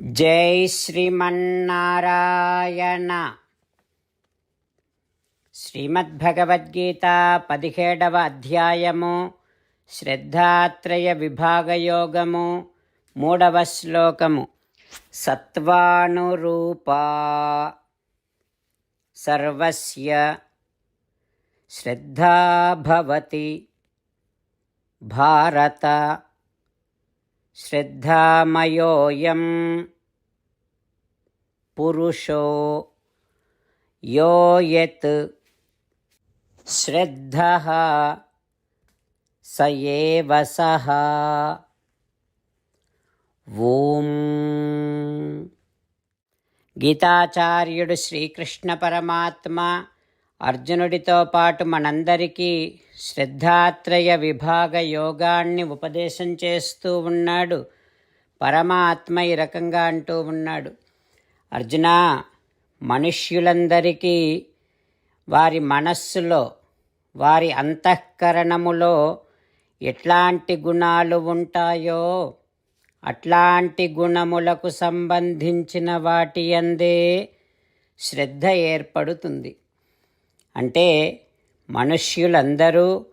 జై శ్రీమన్నారాయణ. శ్రీమద్భగవద్గీత పదిహేడవ అధ్యాయము శ్రద్ధాత్రయ విభాగయోగము మూడవ శ్లోకము. సత్వానురూపా. సర్వస్య శ్రద్ధా భవతి. భారత. శ్రద్ధామయోయం పురుషో యో యత్ శ్రద్ధ స ఏవ సః ఓం గీతాచార్యుడు శ్రీకృష్ణ పరమాత్మ అర్జునుడితో పాటు మనందరికీ శ్రద్ధాత్రయ విభాగ యోగాన్ని ఉపదేశం చేస్తూ ఉన్నాడు. పరమాత్మ ఈ రకంగా అంటూ ఉన్నాడు. అర్జున మనుష్యులందరికీ వారి మనస్సులో వారి అంతఃకరణములో ఎట్లాంటి గుణాలు ఉంటాయో అట్లాంటి గుణములకు సంబంధించిన వాటి అందే శ్రద్ధ ఏర్పడుతుంది. అంటే మనుష్యులందరూ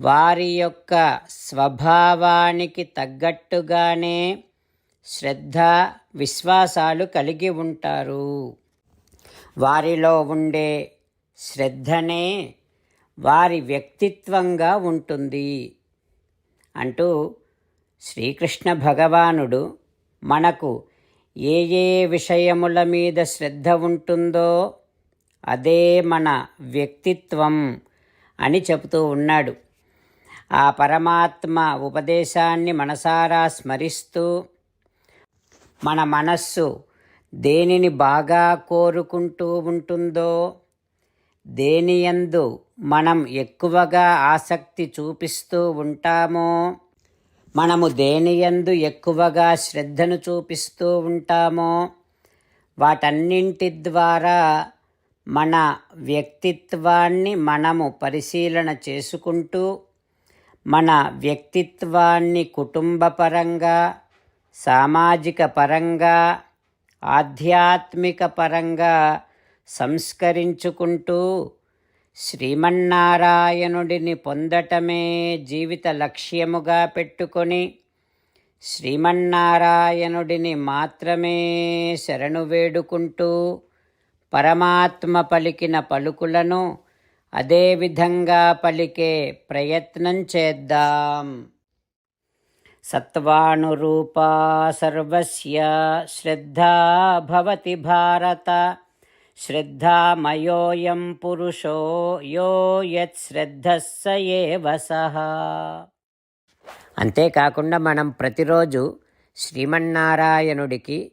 వారి యొక్క స్వభావానికి తగ్గట్టుగానే శ్రద్ధ విశ్వాసాలు కలిగి ఉంటారు. వారిలో ఉండే శ్రద్ధనే వారి వ్యక్తిత్వంగా ఉంటుంది. అంటూ శ్రీకృష్ణ భగవానుడు మనకు ఏ ఏ విషయముల మీద శ్రద్ధ ఉంటుందో అదే మన వ్యక్తిత్వం అని చెబుతూ ఉన్నాడు. ఆ పరమాత్మ ఉపదేశాన్ని మనసారా స్మరిస్తూ మన మనస్సు దేనిని బాగా కోరుకుంటూ ఉంటుందో దేనియందు మనం ఎక్కువగా ఆసక్తి చూపిస్తూ ఉంటామో మనము దేనియందు ఎక్కువగా శ్రద్ధను చూపిస్తూ ఉంటామో వాటన్నింటి ద్వారా మన వ్యక్తిత్వాన్ని మనము పరిశీలన చేసుకుంటూ మన వ్యక్తిత్వాన్ని కుటుంబపరంగా సామాజిక పరంగా ఆధ్యాత్మిక పరంగా సంస్కరించుకుంటూ శ్రీమన్నారాయణుడిని పొందటమే జీవిత లక్ష్యముగా పెట్టుకొని శ్రీమన్నారాయణుడిని మాత్రమే శరణు వేడుకుంటూ పరమాత్మ పలికిన పలుకులను అదేవిధంగా పలికే ప్రయత్నం చేద్దాం. సత్వానురూపా సర్వస్య శ్రద్ధా భవతి భారత. శ్రద్ధామయోయం పురుషో యో యత్ శ్రద్ధస్స ఏవ సహ. అంతేకాకుండా మనం ప్రతిరోజు శ్రీమన్నారాయణుడికి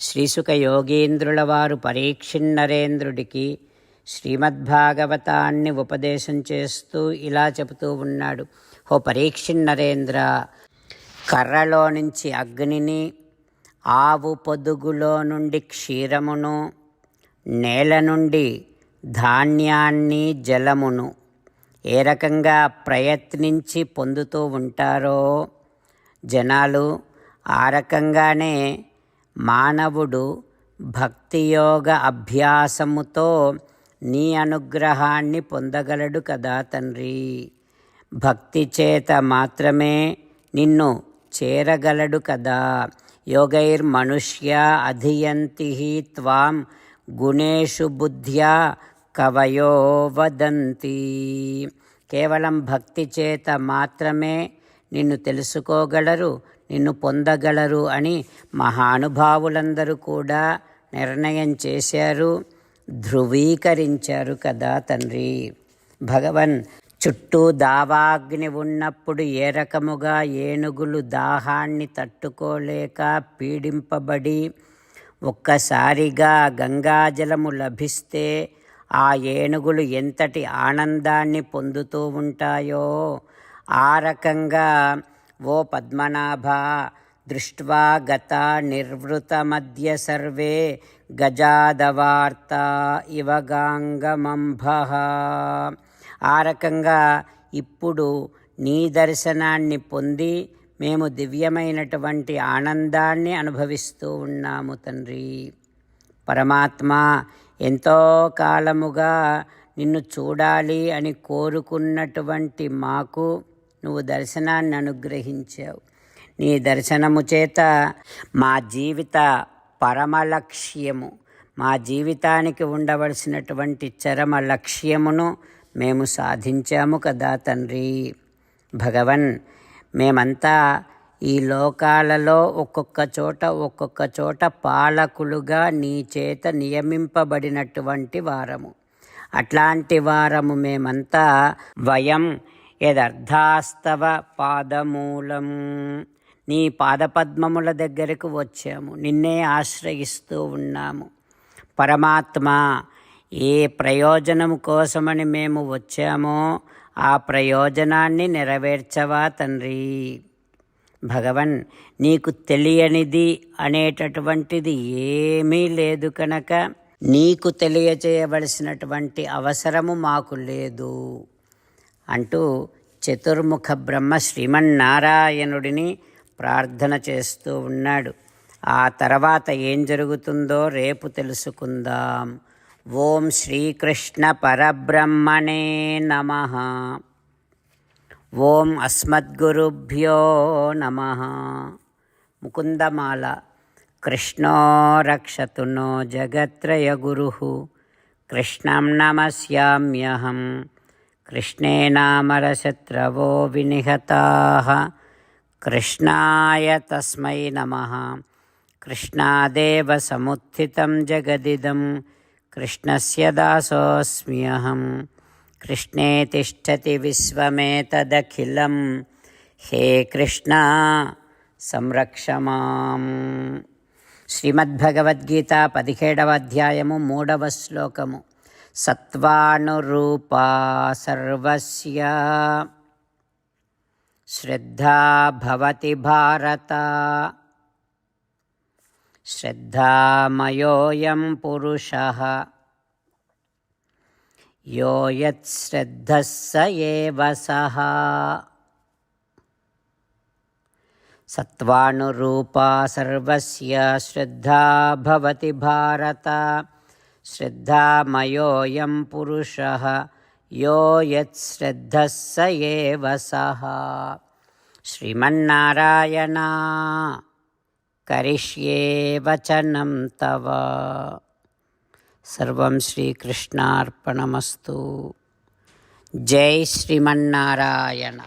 శ్రీసుక యోగీంద్రుల వారు పరీక్షిన్నరేంద్రుడికి శ్రీమద్భాగవతాన్ని ఉపదేశం చేస్తూ ఇలా చెబుతూ ఉన్నాడు. ఓ పరీక్షిన్నరేంద్ర కర్రలో నుంచి అగ్నిని ఆవు పొదుగులో నుండి క్షీరమును నేల నుండి ధాన్యాన్ని జలమును ఏ రకంగా ప్రయత్నించి పొందుతూ ఉంటారో జనాలు ఆ రకంగానే మానవుడు భక్తియోగ అభ్యాసముతో నీ అనుగ్రహాన్ని పొందగలడు కదా తండ్రి. భక్తి చేత మాత్రమే నిన్ను చేరగలడు కదా. యోగైర్మనుష్య అధియంతి త్వాం గుణేషు బుద్ధ్యా కవయో వదంతి. కేవలం భక్తి చేత మాత్రమే నిన్ను తెలుసుకోగలరు నిన్ను పొందగలరు అని మహానుభావులందరూ కూడా నిర్ణయం చేశారు ధృవీకరించారు కదా తండ్రి. భగవన్ చుట్టూ దావాగ్ని ఉన్నప్పుడు ఏ రకముగా ఏనుగులు దాహాన్ని తట్టుకోలేక పీడింపబడి ఒక్కసారిగా గంగాజలము లభిస్తే ఆ ఏనుగులు ఎంతటి ఆనందాన్ని పొందుతూ ఉంటాయో ఆ రకంగా ఓ పద్మనాభ దృష్ట్వా గత నివృత మధ్య సర్వే గజాదవార్త ఇవగాంగమంభ ఆ రకంగా ఇప్పుడు నీ దర్శనాన్ని పొంది మేము దివ్యమైనటువంటి ఆనందాన్ని అనుభవిస్తూ ఉన్నాము తండ్రి. పరమాత్మ ఎంతో కాలముగా నిన్ను చూడాలి అని కోరుకున్నటువంటి మాకు నువ్వు దర్శనాన్ని అనుగ్రహించావు. నీ దర్శనము చేత మా జీవిత పరమలక్ష్యము మా జీవితానికి ఉండవలసినటువంటి చరమ లక్ష్యమును మేము సాధించాము కదా తండ్రి. భగవన్ మేమంతా ఈ లోకాలలో ఒక్కొక్క చోట ఒక్కొక్క చోట పాలకులుగా నీ చేత నియమింపబడినటువంటి వారము. అట్లాంటి వారము మేమంతా వయం యదర్థాస్తవ పాదమూలం. నీ పాదపద్మముల దగ్గరకు వచ్చాము. నిన్నే ఆశ్రయిస్తూ ఉన్నాము. పరమాత్మ ఏ ప్రయోజనం కోసమని మేము వచ్చామో ఆ ప్రయోజనాన్ని నెరవేర్చవా తండ్రి? భగవన్ నీకు తెలియనిది అనేటటువంటిది ఏమీ లేదు కనుక నీకు తెలియచేయవలసినటువంటి అవసరము మాకు లేదు. అంటూ చతుర్ముఖ బ్రహ్మ శ్రీమన్నారాయణుడిని ప్రార్థన చేస్తూ ఉన్నాడు. ఆ తర్వాత ఏం జరుగుతుందో రేపు తెలుసుకుందాం. ఓం శ్రీకృష్ణ పరబ్రహ్మణే నమ. ఓం అస్మద్గురుభ్యో నమ. ముకుందమాల. కృష్ణో రక్షతు నో జగత్రయగురు కృష్ణం నమస్యామ్యహం. కృష్ణే నామరశత్రవో వినిహతా. కృష్ణాయ తస్మై నమ. కృష్ణాదేవ సముత్థితం జగదిదం. కృష్ణస్య దాసోऽస్మ్యహం. కృష్ణే తిష్టతి విశ్వమేతదఖిలం. హే కృష్ణ సంరక్ష మాం. శ్రీమద్భగవద్గీత పదిహేడవ అధ్యాయము మూడవ శ్లోకము. సత్వానురూపా సర్వస్య. శ్రద్ధా భవతి భారత. శ్రద్ధామయోయం పురుష. యో యత్శ్రద్ధः స ఏవ సः. సత్వానురూపా సర్వస్య. శ్రద్ధా భవతి భారత. శ్రద్ధామయోయం పురుషः యో యత్శ్రద్ధः స ఏవ సः శ్రీమన్నారాయణ కరిష్యే వచనం తవ సర్వం శ్రీకృష్ణార్పణమస్తు జై శ్రీమన్నారాయణ